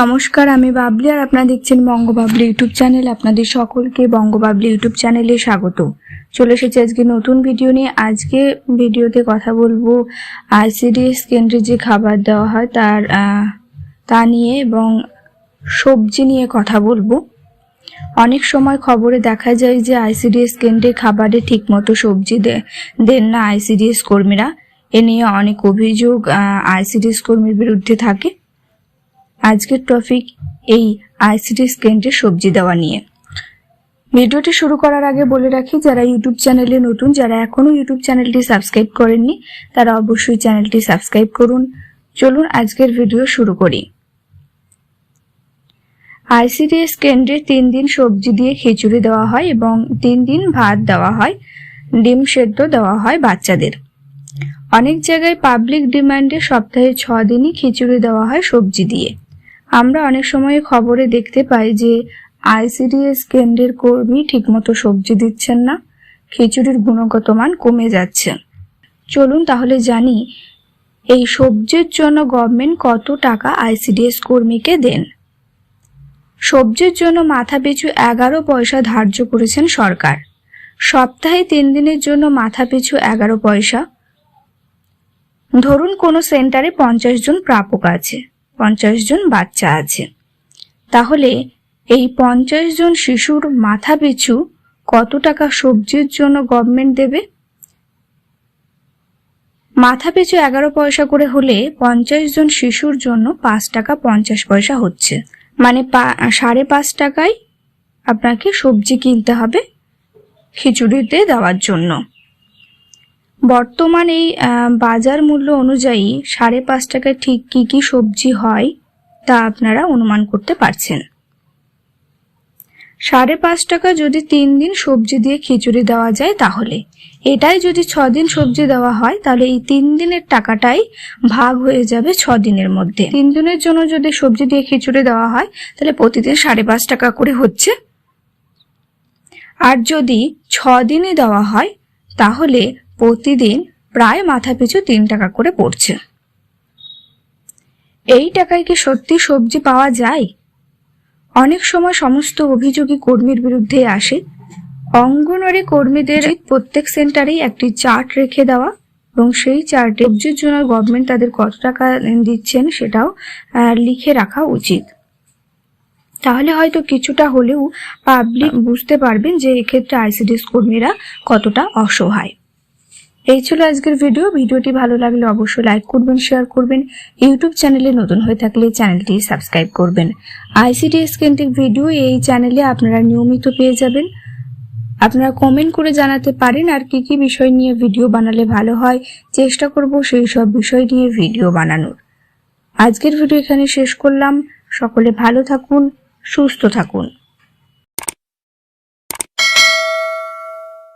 নমস্কার, আমি বাবলি আর আপনারা দেখছেন বঙ্গবাবলি ইউটিউব চ্যানেল। আপনাদের সকলকে বঙ্গবাবলি ইউটিউব চ্যানেলে স্বাগত। চলে এসেছি আজকে নতুন ভিডিও নিয়ে। আজকে ভিডিওতে কথা বলব আইসিডিএস কেন্দ্রে যে খাবার দেওয়া হয় তার তা নিয়ে এবং সবজি নিয়ে কথা বলব। অনেক সময় খবরে দেখা যায় যে আইসিডিএস কেন্দ্রে খাবারে ঠিকমতো সবজি দেন না আইসিডিএস কর্মীরা। এ নিয়ে অনেক অভিযোগ আইসিডিএস কর্মীর বিরুদ্ধে থাকে। আজকের টপিক এই আইসিডিএস কেন্দ্রে সবজি দেওয়া নিয়ে। ভিডিওটি শুরু করার আগে বলে রাখি, যারা ইউটিউব চ্যানেলে নতুন, যারা এখনও ইউটিউব চ্যানেলটি সাবস্ক্রাইব করেননি, তারা অবশ্যই চ্যানেলটি সাবস্ক্রাইব করুন। চলুন আজকের ভিডিও শুরু করি। আইসিডিএস কেন্দ্রে তিন দিন সবজি দিয়ে খিচুড়ি দেওয়া হয় এবং তিন দিন ভাত দেওয়া হয়, ডিম সেদ্ধ দেওয়া হয় বাচ্চাদের। অনেক জায়গায় পাবলিক ডিমান্ডে সপ্তাহে ছ দিনই খিচুড়ি দেওয়া হয় সবজি দিয়ে। আমরা অনেক সময় খবরে দেখতে পাই যে আইসিডিএস কেন্দ্রের কর্মী ঠিকমতো সবজি দিচ্ছেন না, খিচুড়ির গুণগত মান কমে যাচ্ছে। চলুন তাহলে জানি, এই সবজির জন্য গভর্নমেন্ট কত টাকা আইসিডিএস কর্মীকে দেন? সবজির জন্য মাথা পিছু এগারো পয়সা ধার্য করেছেন সরকার। সপ্তাহে তিন দিনের জন্য মাথা পিছু এগারো পয়সা। ধরুন কোনো সেন্টারে পঞ্চাশ জন প্রাপক আছে। পঞ্চাশ জন বাচ্চা আছে। তাহলে এই পঞ্চাশ জন শিশুর মাথা পিছু কত টাকা সবজির জন্য গভর্নমেন্ট দেবে? মাথা পিছু এগারো পয়সা করে হলে পঞ্চাশ জন শিশুর জন্য পাঁচ টাকা পঞ্চাশ পয়সা হচ্ছে। মানে সাড়ে পাঁচ টাকায় আপনাকে সবজি কিনতে হবে খিচুড়িতে দেওয়ার জন্য। বর্তমান এই বাজার মূল্য অনুযায়ী সাড়ে পাঁচ টাকায় ঠিক কি কি সবজি হয় তা আপনারা অনুমান করতে পারছেন। সাড়ে পাঁচ টাকা যদি তিন দিন সবজি দিয়ে খিচুড়ি দেওয়া যায় তাহলে। এটাই যদি ছ দিন সবজি দেওয়া হয়, তাহলে এই তিন দিনের টাকাটাই ভাগ হয়ে যাবে ছ দিনের মধ্যে। তিন দিনের জন্য যদি সবজি দিয়ে খিচুড়ি দেওয়া হয়, তাহলে প্রতিদিন সাড়ে পাঁচ টাকা করে হচ্ছে। আর যদি ছ দিনে দেওয়া হয়, তাহলে প্রতিদিন প্রায় মাথা পিছু তিন টাকা করে পড়ছে। এই টাকায় কি সত্যি সবজি পাওয়া যায়? অনেক সময় সমস্ত অভিযোগী কর্মীর বিরুদ্ধে আসে। অঙ্গনওয়াড়ি কর্মীদের প্রত্যেক সেন্টারেই একটি চার্ট রেখে দেওয়া এবং সেই চার্টে সবজির জন্য গভর্নমেন্ট তাদের কত টাকা দিচ্ছেন সেটাও লিখে রাখা উচিত। তাহলে হয়তো কিছুটা হলেও পাবলিক বুঝতে পারবেন যে এক্ষেত্রে আইসিডিএস কর্মীরা কতটা অসহায়। এই ছিল আজকের ভিডিও ভিডিওটি ভালো লাগলে অবশ্যই লাইক করবেন শেয়ার করবেন। ইউটিউব চ্যানেলে নতুন হয়ে থাকলে চ্যানেলটি সাবস্ক্রাইব করবেন। আইসিডিএস কেন্দ্রিক ভিডিও এই চ্যানেলে আপনারা নিয়মিত পেয়ে যাবেন। আপনারা কমেন্ট করে জানাতে পারেন আর কি কি বিষয় নিয়ে ভিডিও বানালে ভালো হয়। চেষ্টা করব সেই সব বিষয় নিয়ে ভিডিও বানানোর। আজকের ভিডিও এখানে শেষ করলাম। সকলে ভালো থাকুন, সুস্থ থাকুন।